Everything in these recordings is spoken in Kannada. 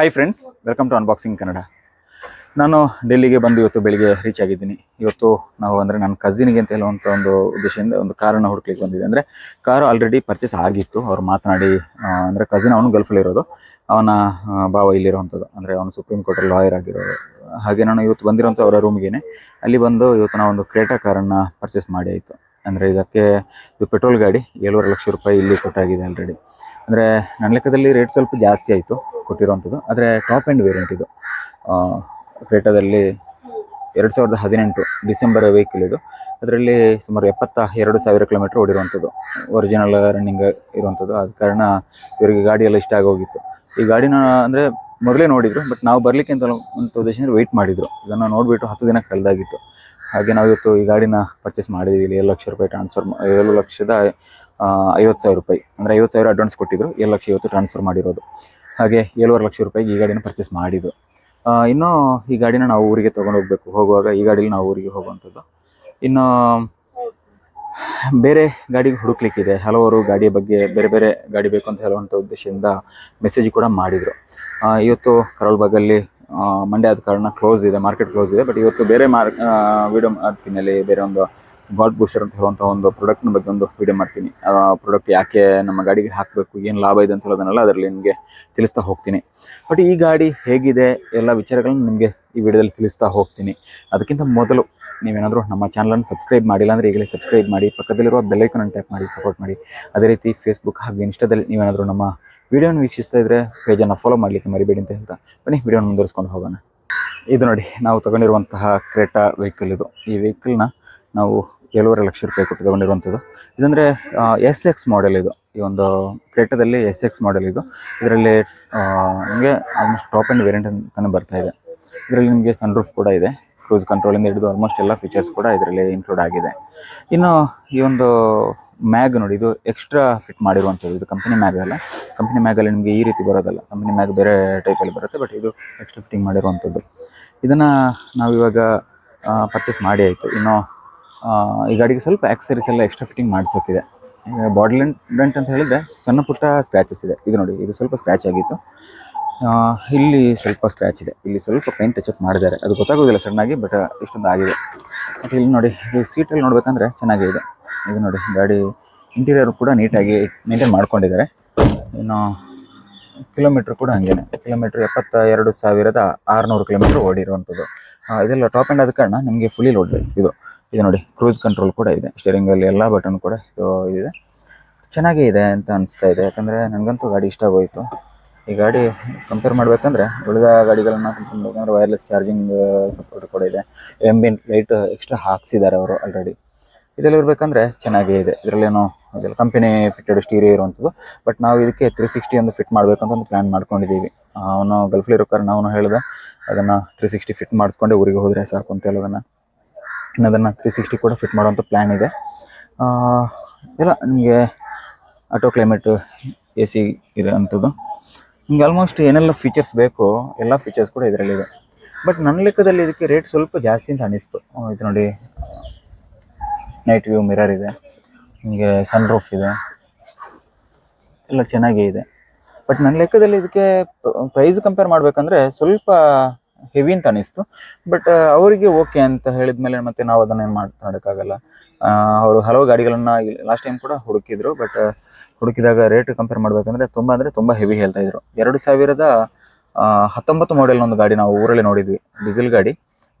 Hi friends welcome to unboxing Kannada ನಾನು ಡೆಲ್ಲಿಗೆ ಬಂದು ಇವತ್ತು ಬೆಳಿಗ್ಗೆ ರೀಚ್ ಆಗಿದ್ದೀನಿ. ಇವತ್ತು ನಾವು ಅಂದರೆ ನನ್ನ ಕಸಿನಿಗೆ ಅಂತ ಹೇಳುವಂಥ ಒಂದು ಉದ್ದೇಶದಿಂದ, ಒಂದು ಕಾರನ್ನು ಹುಡುಕ್ಲಿಕ್ಕೆ ಬಂದಿದೆ ಅಂದರೆ ಕಾರು ಆಲ್ರೆಡಿ ಪರ್ಚೇಸ್ ಆಗಿತ್ತು. ಅವ್ರು ಮಾತನಾಡಿ ಅಂದರೆ ಕಸಿನ್ ಅವನು ಗಲ್ಫಲ್ಲಿರೋದು ಅವನ ಭಾವ ಇಲ್ಲಿರುವಂಥದ್ದು ಅಂದರೆ ಅವನು ಸುಪ್ರೀಂ ಕೋರ್ಟಲ್ಲಿ ಲಾಯರ್ ಆಗಿರೋದು ಹಾಗೆ ನಾನು ಇವತ್ತು ಬಂದಿರೋಂಥ ಅವರ ರೂಮ್ಗೇನೆ ಅಲ್ಲಿ ಬಂದು ಇವತ್ತು ನಾವು ಒಂದು ಕ್ರೇಟಾ ಕಾರನ್ನು ಪರ್ಚೇಸ್ ಮಾಡಿ ಆಯಿತು. ಅಂದರೆ ಇದಕ್ಕೆ, ಇದು ಪೆಟ್ರೋಲ್ ಗಾಡಿ ಏಳುವರೆ ಲಕ್ಷ ರೂಪಾಯಿ ಇಲ್ಲಿ ಕೊಟ್ಟಾಗಿದೆ ಆಲ್ರೆಡಿ ಅಂದರೆ ನನ್ನ ಲೆಕ್ಕದಲ್ಲಿ ರೇಟ್ ಸ್ವಲ್ಪ ಜಾಸ್ತಿ ಆಯಿತು ಕೊಟ್ಟಿರುವಂಥದ್ದು. ಆದರೆ ಟಾಪ್ ಆ್ಯಂಡ್ ವೇರಿಯಂಟ್ ಇದು. ಕ್ರೇಟಾದಲ್ಲಿ ಎರಡು ಸಾವಿರದ ಹದಿನೆಂಟು ಡಿಸೆಂಬರ್ ವೆಹಿಕಲ್ ಇದು. ಅದರಲ್ಲಿ ಸುಮಾರು ಎಪ್ಪತ್ತ ಎರಡು ಸಾವಿರ ಕಿಲೋಮೀಟರ್ ಓಡಿರುವಂಥದ್ದು. ಒರಿಜಿನಲ್ ರನ್ನಿಂಗ್ ಇರುವಂಥದ್ದು. ಆದ ಕಾರಣ ಇವರಿಗೆ ಗಾಡಿಯೆಲ್ಲ ಇಷ್ಟ ಆಗೋಗಿತ್ತು. ಈ ಗಾಡಿನ ಅಂದರೆ ಮೊದಲೇ ನೋಡಿದರು ಬಟ್ ನಾವು ಬರಲಿಕ್ಕೆ ಅಂತ ಒಂದು ಉದ್ದೇಶದಿಂದ ವೆಯ್ಟ್ ಮಾಡಿದರು. ಇದನ್ನು ನೋಡಿಬಿಟ್ಟು ಹತ್ತು ದಿನ ಕಳೆದಾಗಿತ್ತು. ಹಾಗೆ ನಾವು ಇವತ್ತು ಈ ಗಾಡಿನ ಪರ್ಚೇಸ್ ಮಾಡಿದ್ದೀವಿ ಇಲ್ಲಿ ಏಳು ಲಕ್ಷ ರೂಪಾಯಿ ಟ್ರಾನ್ಸ್ಫರ್ ಏಳು ಲಕ್ಷದ ಐವತ್ತು ಸಾವಿರ ರೂಪಾಯಿ. ಅಂದರೆ ಐವತ್ತು ಸಾವಿರ ಅಡ್ವಾನ್ಸ್ ಕೊಟ್ಟಿದ್ರು, ಏಳು ಲಕ್ಷ ಇವತ್ತು ಟ್ರಾನ್ಸ್ಫರ್ ಮಾಡಿರೋದು. ಹಾಗೆ ಏಳುವರೆ ಲಕ್ಷ ರೂಪಾಯಿಗೆ ಈ ಗಾಡಿನ ಪರ್ಚೇಸ್ ಮಾಡಿದ್ದು. ಇನ್ನೂ ಈ ಗಾಡಿನ ನಾವು ಊರಿಗೆ ತೊಗೊಂಡು ಹೋಗಬೇಕು. ಹೋಗುವಾಗ ಈ ಗಾಡೀಲಿ ನಾವು ಊರಿಗೆ ಹೋಗುವಂಥದ್ದು. ಇನ್ನು ಬೇರೆ ಗಾಡಿಗೆ ಹುಡುಕ್ಲಿಕ್ಕಿದೆ. ಹಲವರು ಗಾಡಿಯ ಬಗ್ಗೆ, ಬೇರೆ ಬೇರೆ ಗಾಡಿ ಬೇಕು ಅಂತ ಹೇಳುವಂಥ ಉದ್ದೇಶದಿಂದ ಮೆಸೇಜ್ ಕೂಡ ಮಾಡಿದರು. ಇವತ್ತು ಕರಳ್ಬಾಗಲ್ಲಿ ಮಂಡ್ಯ ಆದ ಕಾರಣ ಕ್ಲೋಸ್ ಇದೆ ಮಾರ್ಕೆಟ್ ಕ್ಲೋಸ್ ಇದೆ ಬಟ್ ಇವತ್ತು ಬೇರೆ ಮಾರ್ ವಿಡಿಯೋ ಮಾಡ್ತೀನಿ ಅಲ್ಲಿ ಬೇರೆ ಒಂದು ಗಾಡ್ ಬೂಸ್ಟರ್ ಅಂತ ಹೇಳುವಂಥ ಒಂದು ಪ್ರಾಡಕ್ಟ್ನ ಬಗ್ಗೆ ಒಂದು ವಿಡಿಯೋ ಮಾಡ್ತೀನಿ. ಆ ಪ್ರಾಡಕ್ಟ್ ಯಾಕೆ ನಮ್ಮ ಗಾಡಿಗೆ ಹಾಕಬೇಕು, ಏನು ಲಾಭ ಇದೆ ಅಂತ ಹೇಳೋದನ್ನೆಲ್ಲ ಅದರಲ್ಲಿ ನಿಮಗೆ ತಿಳಿಸ್ತಾ ಹೋಗ್ತೀನಿ. ಬಟ್ ಈ ಗಾಡಿ ಹೇಗಿದೆ, ಎಲ್ಲ ವಿಚಾರಗಳನ್ನ ನಿಮಗೆ ಈ ವಿಡಿಯೋದಲ್ಲಿ ತಿಳಿಸ್ತಾ ಹೋಗ್ತೀನಿ. ಅದಕ್ಕಿಂತ ಮೊದಲು ನೀವೇನಾದರೂ ನಮ್ಮ ಚಾನಲನ್ನು ಸಬ್ಸ್ಕ್ರೈಬ್ ಮಾಡಿಲ್ಲ ಅಂದರೆ ಈಗಲೇ ಸಬ್ಸ್ಕ್ರೈಬ್ ಮಾಡಿ, ಪಕ್ಕದಲ್ಲಿರುವ ಬೆಲ್ಲೈಕನ್ ಟ್ಯಾಪ್ ಮಾಡಿ ಸಪೋರ್ಟ್ ಮಾಡಿ. ಅದೇ ರೀತಿ ಫೇಸ್ಬುಕ್ ಹಾಗೂ ಇನ್ಸ್ಟಾದಲ್ಲಿ ನೀವೇನಾದರೂ ನಮ್ಮ ವಿಡಿಯೋನ ವೀಕ್ಷಿಸ್ತಾ ಇದ್ದರೆ ಪೇಜನ್ನು ಫಾಲೋ ಮಾಡಲಿಕ್ಕೆ ಮರಿಬೇಡಿ ಅಂತ ಹೇಳ್ತಾ. ಬನ್ನಿ ವಿಡಿಯೋನ ಮುಂದುವರಿಸ್ಕೊಂಡು ಹೋಗೋಣ. ಇದು ನೋಡಿ, ನಾವು ತಗೊಂಡಿರುವಂತಹ ಕ್ರೇಟಾ ವೆಹಿಕಲ್ ಇದು. ಈ ವೆಹಿಕಲ್ನ ನಾವು ಏಳುವರೆ ಲಕ್ಷ ರೂಪಾಯಿ ಕೊಟ್ಟು ತಗೊಂಡಿರುವಂಥದ್ದು. ಇದಂದರೆ ಎಸ್ ಎಕ್ಸ್ ಮಾಡೆಲ್ ಇದು. ಈ ಒಂದು ಕ್ರೇಟದಲ್ಲಿ ಎಸ್ ಎಕ್ಸ್ ಮಾಡೆಲ್ ಇದು. ಇದರಲ್ಲಿ ನಿಮಗೆ ಆಲ್ಮೋಸ್ಟ್ ಟಾಪ್ ಆ್ಯಂಡ್ ವೇರಿಯಂಟ್ ಅಂತಲೇ ಬರ್ತಾ ಇದೆ. ಇದರಲ್ಲಿ ನಿಮಗೆ ಸನ್ ರೂಫ್ ಕೂಡ ಇದೆ. ಕ್ರೂಸ್ ಕಂಟ್ರೋಲಿಂದ ಹಿಡಿದು ಆಲ್ಮೋಸ್ಟ್ ಎಲ್ಲ ಫೀಚರ್ಸ್ ಕೂಡ ಇದರಲ್ಲಿ ಇನ್ಕ್ಲೂಡ್ ಆಗಿದೆ. ಇನ್ನು, ಈ ಒಂದು ಮ್ಯಾಗ್ ನೋಡಿ, ಇದು ಎಕ್ಸ್ಟ್ರಾ ಫಿಟ್ ಮಾಡಿರುವಂಥದ್ದು. ಇದು ಕಂಪನಿ ಮ್ಯಾಗ್ ಅಲ್ಲ. ಕಂಪನಿ ಮ್ಯಾಗಲ್ಲಿ ನಿಮಗೆ ಈ ರೀತಿ ಬರೋದಲ್ಲ. ಕಂಪನಿ ಮ್ಯಾಗ್ ಬೇರೆ ಟೈಪಲ್ಲಿ ಬರುತ್ತೆ ಬಟ್ ಇದು ಎಕ್ಸ್ಟ್ರಾ ಫಿಟ್ಟಿಂಗ್ ಮಾಡಿರುವಂಥದ್ದು. ಇದನ್ನು ನಾವಿವಾಗ ಪರ್ಚೇಸ್ ಮಾಡಿ ಆಯಿತು. ಇನ್ನು ಈ ಗಾಡಿಗೆ ಸ್ವಲ್ಪ ಆಕ್ಸರೀಸ್ ಎಲ್ಲ ಎಕ್ಸ್ಟ್ರಾ ಫಿಟ್ಟಿಂಗ್ ಮಾಡಿಸೋಕ್ಕಿದೆ ಬಾಡಿ ಡೆಂಟ್ ಅಂತ ಹೇಳಿದ್ರೆ ಸಣ್ಣ ಪುಟ್ಟ ಸ್ಕ್ರ್ಯಾಚಸ್ ಇದೆ. ಇದು ನೋಡಿ, ಇದು ಸ್ವಲ್ಪ ಸ್ಕ್ರ್ಯಾಚ್ ಆಗಿತ್ತು. ಇಲ್ಲಿ ಸ್ವಲ್ಪ ಸ್ಕ್ರ್ಯಾಚ್ ಇದೆ. ಇಲ್ಲಿ ಸ್ವಲ್ಪ ಪೇಂಟ್ ಟಚಪ್ ಮಾಡಿದ್ದಾರೆ. ಅದು ಗೊತ್ತಾಗೋದಿಲ್ಲ ಸಣ್ಣಾಗಿ ಬಟ್ ಇಷ್ಟೊಂದು ಆಗಿದೆ. ಮತ್ತು ಇಲ್ಲಿ ನೋಡಿ ಇದು ಸೀಟಲ್ಲಿ ನೋಡ್ಬೇಕಂದ್ರೆ ಚೆನ್ನಾಗಿದೆ ಇದು. ನೋಡಿ, ಗಾಡಿ ಇಂಟೀರಿಯರ್ ಕೂಡ ನೀಟಾಗಿ ಮೇಂಟೈನ್ ಮಾಡ್ಕೊಂಡಿದ್ದಾರೆ. ಇನ್ನು ಕಿಲೋಮೀಟ್ರ್ ಕೂಡ ಹಂಗೇನೆ. ಕಿಲೋಮೀಟ್ರ್ ಎಪ್ಪತ್ತ ಎರಡು ಸಾವಿರದ ಆರುನೂರು ಕಿಲೋಮೀಟ್ರ್ ಓಡಿರುವಂಥದ್ದು. ಇದೆಲ್ಲ ಟಾಪ್ ಆ್ಯಂಡ್ ಆದ ಕಾರಣ ನಿಮಗೆ ಫುಲ್ಲಿ ಲೋಡ್ ಇದು ಇದು ನೋಡಿ ಕ್ರೂಸ್ ಕಂಟ್ರೋಲ್ ಕೂಡ ಇದೆ. ಸ್ಟೇರಿಂಗಲ್ಲಿ ಎಲ್ಲ ಬಟನ್ ಕೂಡ ಇದು ಇದೆ. ಚೆನ್ನಾಗೇ ಇದೆ ಅಂತ ಅನಿಸ್ತಾ ಇದೆ. ಯಾಕಂದರೆ ನನಗಂತೂ ಗಾಡಿ ಇಷ್ಟ ಆಗೋಯಿತು. ಈ ಗಾಡಿ ಕಂಪೇರ್ ಮಾಡಬೇಕಂದ್ರೆ ಉಳಿದ ಗಾಡಿಗಳನ್ನ ಕಂಪೇರ್ ವೈರ್ಲೆಸ್ ಚಾರ್ಜಿಂಗ್ ಸಪೋರ್ಟ್ ಕೂಡ ಇದೆ. ಎಂಬಿನ್ ಲೈಟ್ ಎಕ್ಸ್ಟ್ರಾ ಹಾಕ್ಸಿದ್ದಾರೆ ಅವರು ಆಲ್ರೆಡಿ ಇದರಲ್ಲಿ ಇರಬೇಕಂದ್ರೆ ಚೆನ್ನಾಗೇ ಇದೆ. ಇದರಲ್ಲೇನೋ ಇದೆಲ್ಲ ಕಂಪನಿ ಫಿಟ್ಟೆಡ್ ಸ್ಟೀರಿಯೋ ಇರುವಂಥದ್ದು ಬಟ್ ನಾವು ಇದಕ್ಕೆ ತ್ರೀ ಸಿಕ್ಸ್ಟಿ ಒಂದು ಫಿಟ್ ಮಾಡಬೇಕಂತ ಒಂದು ಪ್ಲ್ಯಾನ್ ಮಾಡ್ಕೊಂಡಿದ್ದೀವಿ ಅವನು ಗಲ್ಫ್ಲಿರೋ ಕಾರಣ ಅವನು ಹೇಳಿದೆ, ಅದನ್ನು ತ್ರೀ ಸಿಕ್ಸ್ಟಿ ಫಿಟ್ ಮಾಡಿಸ್ಕೊಂಡೆ ಊರಿಗೆ ಹೋದರೆ ಸಾಕು ಅಂತ ಹೇಳೋದನ್ನು. ಇನ್ನು ಅದನ್ನು ತ್ರೀ ಸಿಕ್ಸ್ಟಿ ಕೂಡ ಫಿಟ್ ಮಾಡುವಂಥ ಪ್ಲ್ಯಾನ್ ಇದೆ. ಇಲ್ಲ ನಿಮಗೆ ಆಟೋ ಕ್ಲೈಮೇಟ್ ಎ ಸಿ ಇರೋವಂಥದ್ದು ನಿಮ್ಗೆ ಆಲ್ಮೋಸ್ಟ್ ಏನೆಲ್ಲ ಫೀಚರ್ಸ್ ಬೇಕು ಎಲ್ಲ ಫೀಚರ್ಸ್ ಕೂಡ ಇದರಲ್ಲಿದೆ. ಬಟ್ ನನ್ನ ಲೆಕ್ಕದಲ್ಲಿ ಇದಕ್ಕೆ ರೇಟ್ ಸ್ವಲ್ಪ ಜಾಸ್ತಿ ಅಂತ ಅನಿಸ್ತು. ಇದು ನೋಡಿ ನೈಟ್ ವ್ಯೂ ಮಿರರ್ ಇದೆ. ನಿಮಗೆ ಸನ್ ರೂಫ್ ಇದೆ. ಎಲ್ಲ ಚೆನ್ನಾಗೇ ಇದೆ. ಬಟ್ ನನ್ನ ಲೆಕ್ಕದಲ್ಲಿ ಇದಕ್ಕೆ ಪ್ರೈಸ್ ಕಂಪೇರ್ ಮಾಡಬೇಕಂದ್ರೆ ಸ್ವಲ್ಪ ಹೆವಿ ಅಂತ ಅನಿಸ್ತು. ಬಟ್ ಅವರಿಗೆ ಓಕೆ ಅಂತ ಹೇಳಿದ ಮೇಲೆ ಮತ್ತೆ ನಾವು ಅದನ್ನ ಏನು ಮಾತನಾಡೋಕ್ಕಾಗಲ್ಲ ಅವರು ಹಲವು ಗಾಡಿಗಳನ್ನ ಲಾಸ್ಟ್ ಟೈಮ್ ಕೂಡ ಹುಡುಕಿದ್ರು ಬಟ್ ಹುಡುಕಿದಾಗ ರೇಟ್ ಕಂಪೇರ್ ಮಾಡಬೇಕಂದ್ರೆ ತುಂಬ ಅಂದರೆ ತುಂಬ ಹೆವಿ ಹೇಳ್ತಾ ಇದ್ರು. ಎರಡು ಸಾವಿರದ ಹತ್ತೊಂಬತ್ತು ಮಾಡೆಲ್ ಒಂದು ಗಾಡಿ ನಾವು ಊರಲ್ಲಿ ನೋಡಿದ್ವಿ. ಡೀಸೆಲ್ ಗಾಡಿ.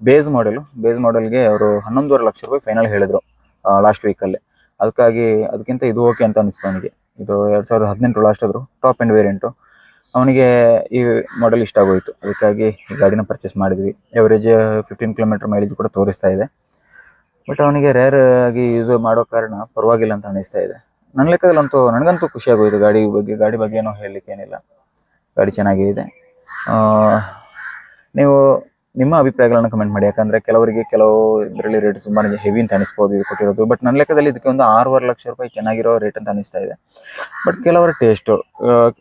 ಬೇಸ್ ಮಾಡೆಲು ಬೇಸ್ ಮಾಡೆಲ್ಗೆ ಅವರು ಹನ್ನೊಂದುವರೆ ಲಕ್ಷ ರೂಪಾಯಿ ಫೈನಲ್ ಹೇಳಿದ್ರು ಲಾಸ್ಟ್ ವೀಕಲ್ಲಿ ಅದಕ್ಕಾಗಿ ಅದಕ್ಕಿಂತ ಇದು ಓಕೆ ಅಂತ ಅನಿಸ್ತು ನನಗೆ ಇದು ಎರಡು ಸಾವಿರದ ಹದಿನೆಂಟು ಲಾಸ್ಟ್ ಆದರು. ಟಾಪ್ ಆ್ಯಂಡ್ ವೇರಿಯಂಟು ಅವನಿಗೆ ಈ ಮಾಡೆಲ್ ಇಷ್ಟ ಆಗೋಯಿತು. ಅದಕ್ಕಾಗಿ ಈ ಗಾಡಿನ ಪರ್ಚೇಸ್ ಮಾಡಿದ್ವಿ. ಎವರೇಜ್ ಫಿಫ್ಟೀನ್ ಕಿಲೋಮೀಟರ್ ಮೈಲೇಜ್ ಕೂಡ ತೋರಿಸ್ತಾ ಇದೆ. ಬಟ್ ಅವನಿಗೆ ರೇರ್ ಆಗಿ ಯೂಸ್ ಮಾಡೋ ಕಾರಣ ಪರವಾಗಿಲ್ಲ ಅಂತ ಅನಿಸ್ತಾ ಇದೆ. ನನ್ನ ಲೆಕ್ಕದಲ್ಲಂತೂ ನನಗಂತೂ ಖುಷಿ ಆಗೋಯ್ತು. ಗಾಡಿ ಬಗ್ಗೆ ಗಾಡಿ ಬಗ್ಗೆ ಏನೋ ಹೇಳಲಿಕ್ಕೆ ಏನಿಲ್ಲ. ಗಾಡಿ ಚೆನ್ನಾಗಿದೆ ನೀವು ನಿಮ್ಮ ಅಭಿಪ್ರಾಯಗಳನ್ನ ಕಮೆಂಟ್ ಮಾಡಿ. ಯಾಕಂದ್ರೆ ಕೆಲವರಿಗೆ ಕೆಲವು ಇದರಲ್ಲಿ ರೇಟ್ ತುಂಬಾ ಹೆವಿ ಅಂತ ಅನಿಸ್ಬೋದು ಇದು ಕೊಟ್ಟಿರೋದು. ಬಟ್ ನನ್ನ ಲೆಕ್ಕದಲ್ಲಿ ಇದಕ್ಕೆ ಒಂದು ಆರೂವರೆ ಲಕ್ಷ ರೂಪಾಯಿ ಚೆನ್ನಾಗಿರೋ ರೇಟ್ ಅಂತ ಅನಿಸ್ತಾ ಇದೆ. ಬಟ್ ಕೆಲವರ ಟೇಸ್ಟು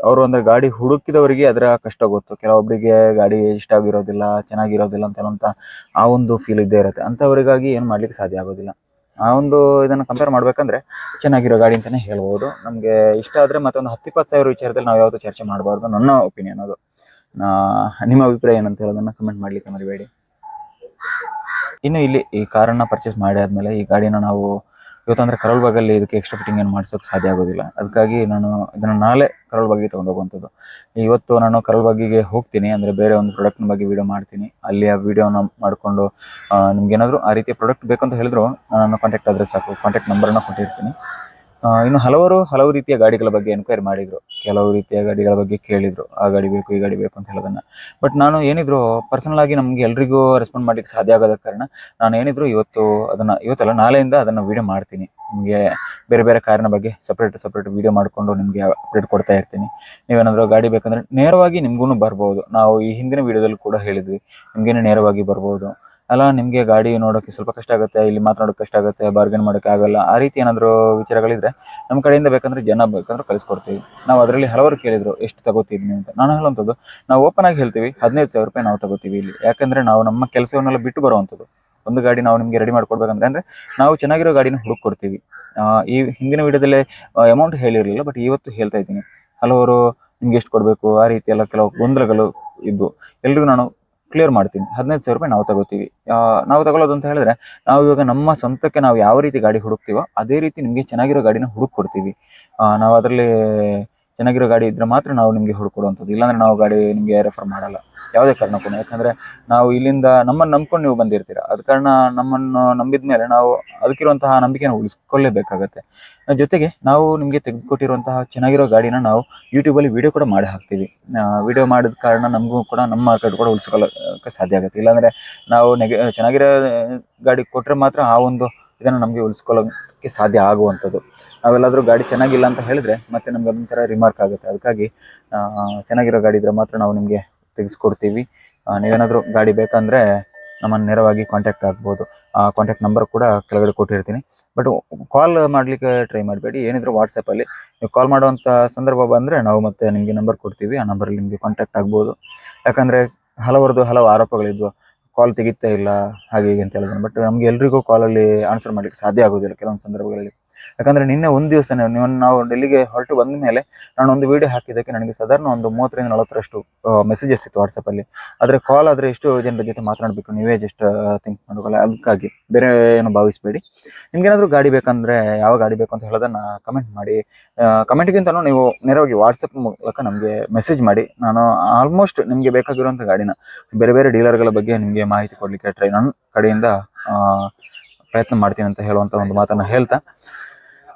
ಅವರು ಅಂದ್ರೆ ಗಾಡಿ ಹುಡುಕಿದವರಿಗೆ ಅದರ ಕಷ್ಟ ಗೊತ್ತು. ಕೆಲವೊಬ್ಬರಿಗೆ ಗಾಡಿ ಇಷ್ಟ ಆಗಿರೋದಿಲ್ಲ, ಚೆನ್ನಾಗಿರೋದಿಲ್ಲ ಅಂತ ಆ ಒಂದು ಫೀಲ್ ಇದ್ದೇ ಇರುತ್ತೆ. ಅಂತವರಿಗಾಗಿ ಏನು ಮಾಡ್ಲಿಕ್ಕೆ ಸಾಧ್ಯ ಆಗೋದಿಲ್ಲ. ಆ ಒಂದು ಇದನ್ನು ಕಂಪೇರ್ ಮಾಡ್ಬೇಕಂದ್ರೆ ಚೆನ್ನಾಗಿರೋ ಗಾಡಿ ಅಂತಾನೆ ಹೇಳ್ಬೋದು. ನಮಗೆ ಇಷ್ಟ ಆದರೆ ಮತ್ತೊಂದು ಹತ್ತು ಇಪ್ಪತ್ತು ಸಾವಿರ ವಿಚಾರದಲ್ಲಿ ನಾವು ಯಾವತ್ತೂ ಚರ್ಚೆ ಮಾಡಬಾರ್ದು ನನ್ನ ಒಪಿನಿಯನ್ ಅದು. ನಿಮ್ಮ ಅಭಿಪ್ರಾಯ ಏನಂತ ಹೇಳೋದನ್ನ ಕಮೆಂಟ್ ಮಾಡ್ಲಿಕ್ಕೆ ಮರಿಬೇಡಿ ಇನ್ನು ಇಲ್ಲಿ ಈ ಕಾರನ್ನ ಪರ್ಚೇಸ್ ಮಾಡಿ ಆದ್ಮೇಲೆ ಈ ಗಾಡಿನ ನಾವು ಇವತ್ತಂದ್ರೆ ಕರೋಲ್ ಬಾಗಲ್ಲಿ ಇದಕ್ಕೆ ಎಕ್ಸ್ಟ್ರಾ ಫಿಟ್ಟಿಂಗ್ ಏನು ಮಾಡಿಸೋಕೆ ಸಾಧ್ಯ ಆಗೋದಿಲ್ಲ. ಅದಕ್ಕಾಗಿ ನಾನು ಇದನ್ನು ನಾಳೆ ಕರೋಲ್ ಬಾಗಿಗೆ ತಗೊಂಡು ಹೋಗುವಂಥದ್ದು ಇವತ್ತು ನಾನು ಕರೋಲ್ ಬಾಗಿಗೆ ಹೋಗ್ತೀನಿ ಅಂದರೆ ಬೇರೆ ಒಂದು ಪ್ರಾಡಕ್ಟ್ನ ಬಗ್ಗೆ ವಿಡಿಯೋ ಮಾಡ್ತೀನಿ. ಅಲ್ಲಿ ಆ ವಿಡಿಯೋನ ಮಾಡಿಕೊಂಡು ನಿಮ್ಗೆ ಏನಾದರೂ ಆ ರೀತಿಯ ಪ್ರಾಡಕ್ಟ್ ಬೇಕಂತ ಹೇಳಿದ್ರು ನಾನು ಕಾಂಟ್ಯಾಕ್ಟ್ ಆದರೆ ಸಾಕು. ಕಾಂಟ್ಯಾಕ್ಟ್ ನಂಬರನ್ನು ಕೊಟ್ಟಿರ್ತೀನಿ. ಇನ್ನು ಹಲವರು ಹಲವು ರೀತಿಯ ಗಾಡಿಗಳ ಬಗ್ಗೆ ಎನ್ಕ್ವೈರಿ ಮಾಡಿದ್ರು. ಕೆಲವು ರೀತಿಯ ಗಾಡಿಗಳ ಬಗ್ಗೆ ಕೇಳಿದ್ರು. ಆ ಗಾಡಿ ಬೇಕು, ಈ ಗಾಡಿ ಬೇಕು ಅಂತ ಹೇಳೋದನ್ನ. ಬಟ್ ನಾನು ಏನಿದ್ರು ಪರ್ಸನಲ್ ಆಗಿ ನಮ್ಗೆ ಎಲ್ರಿಗೂ ರೆಸ್ಪಾಂಡ್ ಮಾಡ್ಲಿಕ್ಕೆ ಸಾಧ್ಯ ಆಗೋದ ಕಾರಣ ನಾನು ಏನಿದ್ರು ಇವತ್ತು ಅದನ್ನ, ಇವತ್ತಲ್ಲ, ನಾಳೆಯಿಂದ ಅದನ್ನ ವಿಡಿಯೋ ಮಾಡ್ತೀನಿ. ನಿಮಗೆ ಬೇರೆ ಬೇರೆ ಕಾರಿನ ಬಗ್ಗೆ ಸಪ್ರೇಟ್ ಸಪ್ರೇಟ್ ವಿಡಿಯೋ ಮಾಡಿಕೊಂಡು ನಿಮಗೆ ಅಪ್ಡೇಟ್ ಕೊಡ್ತಾ ಇರ್ತೀನಿ. ನೀವೇನಾದ್ರೂ ಗಾಡಿ ಬೇಕಂದ್ರೆ ನೇರವಾಗಿ ನಿಮ್ಗೂ ಬರ್ಬೋದು. ನಾವು ಈ ಹಿಂದಿನ ವಿಡಿಯೋದಲ್ಲಿ ಕೂಡ ಹೇಳಿದ್ವಿ. ನಿಮ್ಗೇನೆ ನೇರವಾಗಿ ಬರ್ಬೋದು. ಅಲ್ಲ, ನಿಮಗೆ ಗಾಡಿ ನೋಡೋಕೆ ಸ್ವಲ್ಪ ಕಷ್ಟ ಆಗುತ್ತೆ, ಇಲ್ಲಿ ಮಾತನಾಡೋಕೆ ಕಷ್ಟ ಆಗುತ್ತೆ ಬಾರ್ಗೇನ್ ಮಾಡೋಕ್ಕೆ ಆಗಲ್ಲ, ಆ ರೀತಿ ಏನಾದರೂ ವಿಚಾರಗಳಿದ್ರೆ ನಮ್ಮ ಕಡೆಯಿಂದ ಬೇಕಂದ್ರೆ ಜನ ಬೇಕಂದ್ರೆ ಕಳಿಸ್ಕೊಡ್ತೀವಿ. ನಾವು ಅದರಲ್ಲಿ ಹಲವರು ಕೇಳಿದ್ರು, ಎಷ್ಟು ತಗೋತಿದ್ವಿ ಅಂತ. ನಾನು ಹೇಳುವಂಥದ್ದು, ನಾವು ಓಪನ್ ಆಗಿ ಹೇಳ್ತೀವಿ, ಹದಿನೈದು ಸಾವಿರ ರೂಪಾಯಿ ನಾವು ತಗೋತೀವಿ ಇಲ್ಲಿ. ಯಾಕಂದ್ರೆ ನಾವು ನಮ್ಮ ಕೆಲಸವನ್ನೆಲ್ಲ ಬಿಟ್ಟು ಬರುವಂಥದ್ದು. ಒಂದು ಗಾಡಿ ನಾವು ನಿಮಗೆ ರೆಡಿ ಮಾಡ್ಕೊಡ್ಬೇಕಂದ್ರೆ, ಅಂದ್ರೆ ನಾವು ಚೆನ್ನಾಗಿರೋ ಗಾಡಿನ ಹುಡುಕ್ ಕೊಡ್ತೀವಿ. ಈ ಹಿಂದಿನ ವಿಡಿಯೋದಲ್ಲೇ ಅಮೌಂಟ್ ಹೇಳಿರಲಿಲ್ಲ ಬಟ್ ಇವತ್ತು ಹೇಳ್ತಾ ಇದ್ದೀನಿ. ಹಲವರು ನಿಮ್ಗೆ ಎಷ್ಟು ಕೊಡಬೇಕು, ಆ ರೀತಿ ಎಲ್ಲ ಕೆಲವು ಗೊಂದಲಗಳು ಇದ್ವು. ಎಲ್ರಿಗೂ ನಾನು ಕ್ಲಿಯರ್ ಮಾಡ್ತೀನಿ. ಹದಿನೈದು ಸಾವಿರ ರೂಪಾಯಿ ನಾವು ತಗೋತೀವಿ. ನಾವು ತಗೊಳ್ಳೋದು ಅಂತ ಹೇಳಿದ್ರೆ ನಾವು ಇವಾಗ ನಮ್ಮ ಸ್ವಂತಕ್ಕೆ ನಾವು ಯಾವ ರೀತಿ ಗಾಡಿ ಹುಡುಕ್ತೀವೋ ಅದೇ ರೀತಿ ನಿಮಗೆ ಚೆನ್ನಾಗಿರೋ ಗಾಡಿನ ಹುಡುಕ್ ಕೊಡ್ತೀವಿ. ನಾವು ಅದರಲ್ಲಿ ಚೆನ್ನಾಗಿರೋ ಗಾಡಿ ಇದ್ರೆ ಮಾತ್ರ ನಾವು ನಿಮಗೆ ಹುಡುಕೊಡುವಂಥದ್ದು ಇಲ್ಲಾಂದ್ರೆ ನಾವು ಗಾಡಿ ನಿಮಗೆ ರೆಫರ್ ಮಾಡಲ್ಲ. ಯಾವುದೇ ಕಾರಣಕ್ಕೂ. ಯಾಕಂದ್ರೆ ನಾವು ಇಲ್ಲಿಂದ ನಮ್ಮನ್ನು ನಂಬ್ಕೊಂಡು ನೀವು ಬಂದಿರ್ತೀರ. ಅದ ಕಾರಣ ನಮ್ಮನ್ನು ನಂಬಿದ ಮೇಲೆ ನಾವು ಅದಕ್ಕಿರುವಂತಹ ನಂಬಿಕೆನ ಉಳಿಸ್ಕೊಳ್ಳೇಬೇಕಾಗತ್ತೆ. ಜೊತೆಗೆ ನಾವು ನಿಮಗೆ ತೆಗೆದುಕೊಟ್ಟಿರುವಂತಹ ಚೆನ್ನಾಗಿರೋ ಗಾಡಿನ ನಾವು ಯೂಟ್ಯೂಬಲ್ಲಿ ವಿಡಿಯೋ ಕೂಡ ಮಾಡಿ ಹಾಕ್ತೀವಿ. ವಿಡಿಯೋ ಮಾಡಿದ ಕಾರಣ ನಮಗೂ ಕೂಡ ನಮ್ಮ ಮಾರ್ಕೆಟ್ ಕೂಡ ಉಳಿಸ್ಕೊಳ್ಳೋಕೆ ಸಾಧ್ಯ ಆಗುತ್ತೆ. ಇಲ್ಲಾಂದರೆ ನಾವು ನೆಗೆ, ಚೆನ್ನಾಗಿರೋ ಗಾಡಿ ಕೊಟ್ಟರೆ ಮಾತ್ರ ಆ ಒಂದು ಇದನ್ನು ನಮಗೆ ಉಳಿಸ್ಕೊಳ್ಳೋಕ್ಕೆ ಸಾಧ್ಯ ಆಗುವಂಥದ್ದು. ನಾವೆಲ್ಲಾದರೂ ಗಾಡಿ ಚೆನ್ನಾಗಿಲ್ಲ ಅಂತ ಹೇಳಿದ್ರೆ ಮತ್ತೆ ನಮ್ಗೆ ಅದೊಂಥರ ರಿಮಾರ್ಕ್ ಆಗುತ್ತೆ. ಅದಕ್ಕಾಗಿ ಚೆನ್ನಾಗಿರೋ ಗಾಡಿ ಇದ್ರೆ ಮಾತ್ರ ನಾವು ನಿಮಗೆ ತೆಗೆಸ್ಕೊಡ್ತೀವಿ. ನೀವೇನಾದರೂ ಗಾಡಿ ಬೇಕಂದರೆ ನಮ್ಮನ್ನು ನೇರವಾಗಿ ಕಾಂಟ್ಯಾಕ್ಟ್ ಆಗ್ಬೋದು. ಆ ಕಾಂಟ್ಯಾಕ್ಟ್ ನಂಬರ್ ಕೂಡ ಕೆಳಗಡೆ ಕೊಟ್ಟಿರ್ತೀನಿ. ಬಟ್ ಕಾಲ್ ಮಾಡಲಿಕ್ಕೆ ಟ್ರೈ ಮಾಡಬೇಡಿ. ಏನಿದ್ರು ವಾಟ್ಸಪ್ಪಲ್ಲಿ ನೀವು ಕಾಲ್ ಮಾಡುವಂಥ ಸಂದರ್ಭ ಬಂದರೆ ನಾವು ಮತ್ತೆ ನಿಮಗೆ ನಂಬರ್ ಕೊಡ್ತೀವಿ. ಆ ನಂಬರಲ್ಲಿ ನಿಮಗೆ ಕಾಂಟ್ಯಾಕ್ಟ್ ಆಗ್ಬೋದು. ಯಾಕಂದರೆ ಹಲವರದು ಹಲವು ಆರೋಪಗಳಿದ್ವು. ಕಾಲ್ ತೆಗಿತಾ ಇಲ್ಲ, ಹಾಗೆ ಹೀಗೆ ಅಂತ ಹೇಳಿದ್ರು ಬಟ್ ನಮ್ಗೆ ಎಲ್ರಿಗೂ ಕಾಲಲ್ಲಿ ಆನ್ಸರ್ ಮಾಡ್ಲಿಕ್ಕೆ ಸಾಧ್ಯ ಆಗೋದಿಲ್ಲ. ಕೆಲವೊಂದು ಸಂದರ್ಭಗಳಲ್ಲಿ. ಯಾಕಂದ್ರೆ ನಿನ್ನೆ ಒಂದು ದಿವಸ ನೀವು ಡೆಲ್ಲಿಗೆ ಹೊರಟು ಬಂದ ಮೇಲೆ ನಾನು ಒಂದು ವಿಡಿಯೋ ಹಾಕಿದ್ದಕ್ಕೆ ನನಗೆ ಸಾಧಾರಣ ಒಂದು ಮೂವತ್ತರಿಂದ ನಲವತ್ತರಷ್ಟು ಮೆಸೇಜಸ್ ಇತ್ತು ವಾಟ್ಸಪ್ಪಲ್ಲಿ ಆದರೆ ಕಾಲ್ ಆದರೆ ಎಷ್ಟು ಜನರ ಜೊತೆ ಮಾತನಾಡಬೇಕು ನೀವೇ ಜಸ್ಟ್ ಥಿಂಕ್ ಮಾಡೋಕಲ್ಲ ಅದಕ್ಕಾಗಿ ಬೇರೆ ಏನು ಭಾವಿಸಬೇಡಿ. ನಿಮ್ಗೇನಾದರೂ ಗಾಡಿ ಬೇಕಂದ್ರೆ ಯಾವ ಗಾಡಿ ಬೇಕು ಅಂತ ಹೇಳೋದನ್ನ ಕಮೆಂಟ್ ಮಾಡಿ. ಕಮೆಂಟ್ಗಿಂತನೂ ನೀವು ನೇರವಾಗಿ ವಾಟ್ಸಪ್ ಮೂಲಕ ನಮಗೆ ಮೆಸೇಜ್ ಮಾಡಿ. ನಾನು ಆಲ್ಮೋಸ್ಟ್ ನಿಮಗೆ ಬೇಕಾಗಿರುವಂಥ ಗಾಡಿನ ಬೇರೆ ಬೇರೆ ಡೀಲರ್ಗಳ ಬಗ್ಗೆ ನಿಮಗೆ ಮಾಹಿತಿ ಕೊಡಲಿಕ್ಕೆ ಟ್ರೈ ನನ್ನ ಕಡೆಯಿಂದ ಪ್ರಯತ್ನ ಮಾಡ್ತೀನಿ ಅಂತ ಹೇಳುವಂಥ ಒಂದು ಮಾತನ್ನು ಹೇಳ್ತಾ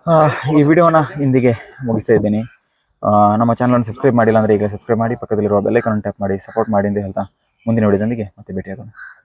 ಈ ವಿಡಿಯೋನ ಇಂದಿಗೆ ಮುಗಿಸ್ತಾ ಇದ್ದೀನಿ. ನಮ್ಮ ಚಾನಲನ್ನು ಸಬ್ಸ್ಕ್ರೈಬ್ ಮಾಡಿಲ್ಲ ಅಂದರೆ ಈಗ ಸಬ್ಸ್ಕ್ರೈಬ್ ಮಾಡಿ, ಪಕ್ಕದಲ್ಲಿರುವ ಬೆಲ್ಲೈಕನ್ ಟ್ಯಾಪ್ ಮಾಡಿ ಸಪೋರ್ಟ್ ಮಾಡಿ ಅಂತ ಹೇಳ್ತಾ ಮುಂದಿನ ವಿಡಿಯೋದೊಂದಿಗೆ ಮತ್ತೆ ಭೇಟಿಯಾಗೋಣ.